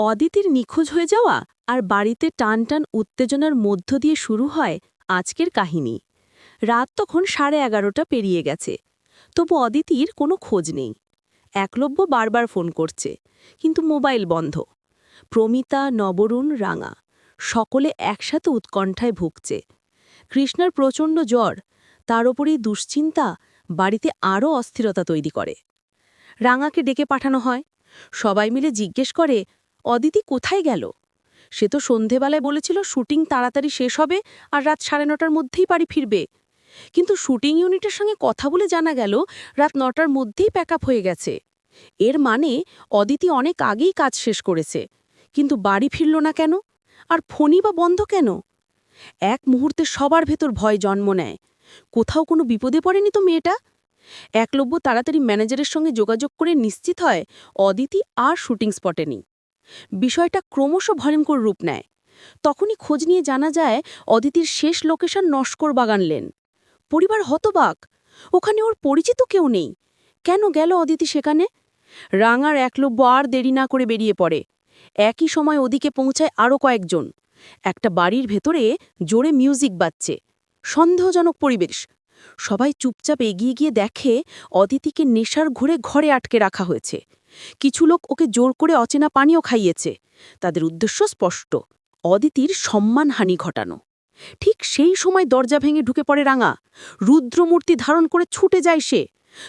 অদিতির নিখোঁজ হয়ে যাওয়া আর বাড়িতে টান টান উত্তেজনার মধ্য দিয়ে শুরু হয় আজকের কাহিনী। রাত তখন সাড়ে এগারোটা পেরিয়ে গেছে। তবু অদিতির কোনো খোঁজ নেই। একলব্য বারবার ফোন করছে, কিন্তু মোবাইল বন্ধ। প্রমিতা, নবরুণ, রাঙা সকলে একসাথে উৎকণ্ঠায় ভুগছে। কৃষ্ণার প্রচণ্ড জ্বর, তার ওপরেই দুশ্চিন্তা, বাড়িতে আরও অস্থিরতা তৈরি করে। রাঙাকে ডেকে পাঠানো হয়। সবাই মিলে জিজ্ঞেস করে অদিতি কোথায় গেল? সে তো সন্ধেবেলায় বলেছিল শুটিং তাড়াতাড়ি শেষ হবে আর রাত সাড়ে নটার মধ্যেই বাড়ি ফিরবে। কিন্তু শুটিং ইউনিটের সঙ্গে কথা বলে জানা গেল, রাত নটার মধ্যেই প্যাক হয়ে গেছে। এর মানে অদিতি অনেক আগেই কাজ শেষ করেছে। কিন্তু বাড়ি ফিরল না কেন? আর ফোনই বা বন্ধ কেন? এক মুহূর্তে সবার ভেতর ভয় জন্ম নেয়। কোথাও কোনো বিপদে পড়েনি তো মেয়েটা? একলব্য তাড়াতাড়ি ম্যানেজারের সঙ্গে যোগাযোগ করে নিশ্চিত হয় অদিতি আর শুটিং স্পটে নেই। বিষয়টা ক্রমশ ভয়ঙ্কর রূপ নেয়। তখনই খোঁজ নিয়ে জানা যায়, অদিতির শেষ লোকেশন নস্কর বাগান লেন। পরিবার হতবাক। ওখানে ওর পরিচিত কেউ নেই। কেন গেল অদিতি সেখানে? রাঙার একলব্য আর দেরি না করে বেরিয়ে পড়ে। একই সময় ওদিকে পৌঁছায় আরও কয়েকজন। একটা বাড়ির ভেতরে জোরে মিউজিক বাজছে। সন্দেহজনক পরিবেশ। সবাই চুপচাপ এগিয়ে গিয়ে দেখে অদিতিকে নেশার ঘুরে ঘরে আটকে রাখা হয়েছে। কিছু লোক ওকে জোর করে অচেনা পানীয় খাইয়েছে। তাদের উদ্দেশ্য স্পষ্ট, অদিতির সম্মানহানি ঘটানো। ঠিক সেই সময় দরজা ভেঙে ঢুকে পড়ে রাঙা। রুদ্রমূর্তি ধারণ করে ছুটে যায় সে।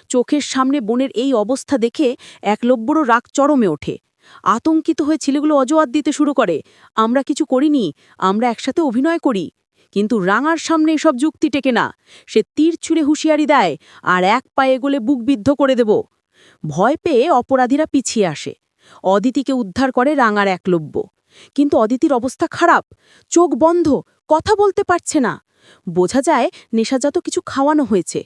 চোখের সামনে বোনের এই অবস্থা দেখে একলব্যরও রাগ চরমে ওঠে। আতঙ্কিত হয়ে ছেলেগুলো অজোয়াত দিতে শুরু করে, আমরা কিছু করিনি, আমরা একসাথে অভিনয় করি। কিন্তু রাঙার সামনে এসব যুক্তি টেকে না। সে তীর ছুঁড়ে হুঁশিয়ারি দেয়, আর এক পায়ে গোলে বুকবিদ্ধ করে দেব। ভয় পেয়ে অপরাধীরা পিছিয়ে আসে। অদিতিকে উদ্ধার করে রাঙার একলব্য কিন্তু অদিতির অবস্থা খারাপ। চোখ বন্ধ। কথা বলতে পারছে না। বোঝা যায় নেশাজাত কিছু খাওয়ানো হয়েছে।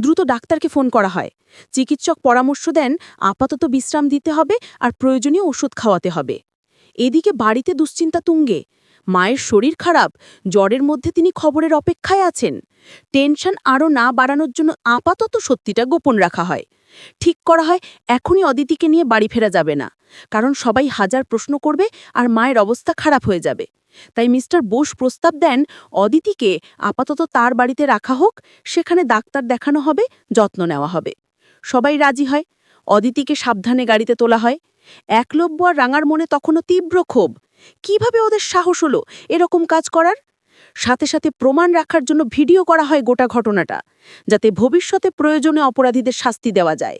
দ্রুত ডাক্তারকে ফোন করা হয়। চিকিৎসক পরামর্শ দেন, আপাতত বিশ্রাম দিতে হবে আর প্রয়োজনীয় ওষুধ খাওয়াতে হবে। এদিকে বাড়িতে দুশ্চিন্তা তুঙ্গে। মায়ের শরীর খারাপ। জ্বরের মধ্যে তিনি খবরের অপেক্ষায় আছেন। টেনশন আরও না বাড়ানোর জন্য আপাতত সত্যিটা গোপন রাখা হয়। ঠিক করা হয়, এখনই অদিতিকে নিয়ে বাড়ি ফেরা যাবে না। কারণ সবাই হাজার প্রশ্ন করবে আর মায়ের অবস্থা খারাপ হয়ে যাবে। তাই মিস্টার বোস প্রস্তাব দেন, অদিতিকে আপাতত তার বাড়িতে রাখা হোক, সেখানে ডাক্তার দেখানো হবে, যত্ন নেওয়া হবে। সবাই রাজি হয়। অদিতিকে সাবধানে গাড়িতে তোলা হয়। একলব্য আর রাঙার মনে তখনও তীব্র ক্ষোভ। কীভাবে ওদের সাহস হলো এরকম কাজ করার? সাথে সাথে প্রমাণ রাখার জন্য ভিডিও করা হয় গোটা ঘটনাটা, যাতে ভবিষ্যতে প্রয়োজনে অপরাধীদের শাস্তি দেওয়া যায়।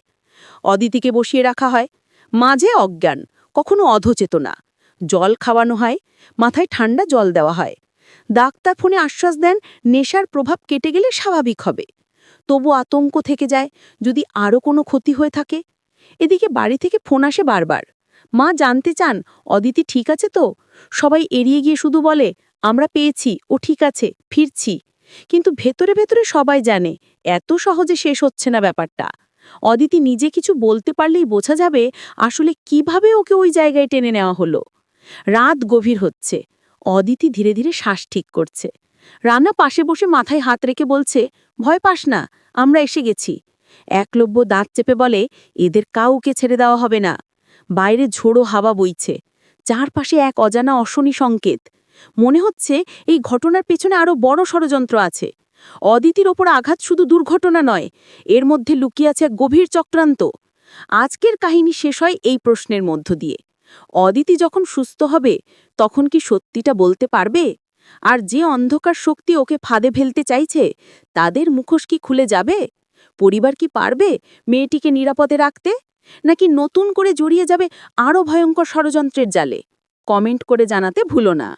অদিতিকে বসিয়ে রাখা হয়, মাঝে অজ্ঞান, কখনো অধচেতনা। জল খাওয়ানো হয়, মাথায় ঠান্ডা জল দেওয়া হয়। ডাক্তার ফোনে আশ্বাস দেন, নেশার প্রভাব কেটে গেলে স্বাভাবিক হবে। তবু আতঙ্ক থেকে যায়, যদি আরও কোনো ক্ষতি হয়ে থাকে। এদিকে বাড়ি থেকে ফোন আসে বারবার। মা জানতে চান, অদিতি ঠিক আছে তো? সবাই এড়িয়ে গিয়ে শুধু বলে আমরা পেয়েছি, ও ঠিক আছে, ফিরছি। কিন্তু ভেতরে ভেতরে সবাই জানে, এত সহজে শেষ হচ্ছে না ব্যাপারটা। অদিতি নিজে কিছু বলতে পারলেই বোঝা যাবে আসলে কীভাবে ওকে ওই জায়গায় টেনে নেওয়া হলো। রাত গভীর হচ্ছে। অদিতি ধীরে ধীরে শ্বাস ঠিক করছে। রান্না পাশে বসে মাথায় হাত রেখে বলছে, ভয় পাস না, আমরা এসে গেছি। একলব্য দাঁত চেপে বলে, এদের কাউকে ছেড়ে দেওয়া হবে না। বাইরে ঝোড়ো হাওয়া বইছে। চারপাশে এক অজানা অশনি সংকেত। মনে হচ্ছে এই ঘটনার পেছনে আরও বড় ষড়যন্ত্র আছে। অদিতির ওপর আঘাত শুধু দুর্ঘটনা নয়, এর মধ্যে লুকিয়ে আছে গভীর চক্রান্ত। আজকের কাহিনী শেষ হয় এই প্রশ্নের মধ্য দিয়ে। অদিতি যখন সুস্থ হবে, তখন কি সত্যিটা বলতে পারবে? আর যে অন্ধকার শক্তি ওকে ফাঁদে ফেলতে চাইছে, তাদের মুখোশ কি খুলে যাবে? পরিবার কি পারবে মেয়েটিকে নিরাপদে রাখতে? নাকি নতুন করে জড়িয়ে যাবে আরও ভয়ঙ্কর ষড়যন্ত্রের জালে? কমেন্ট করে জানাতে ভুলো না।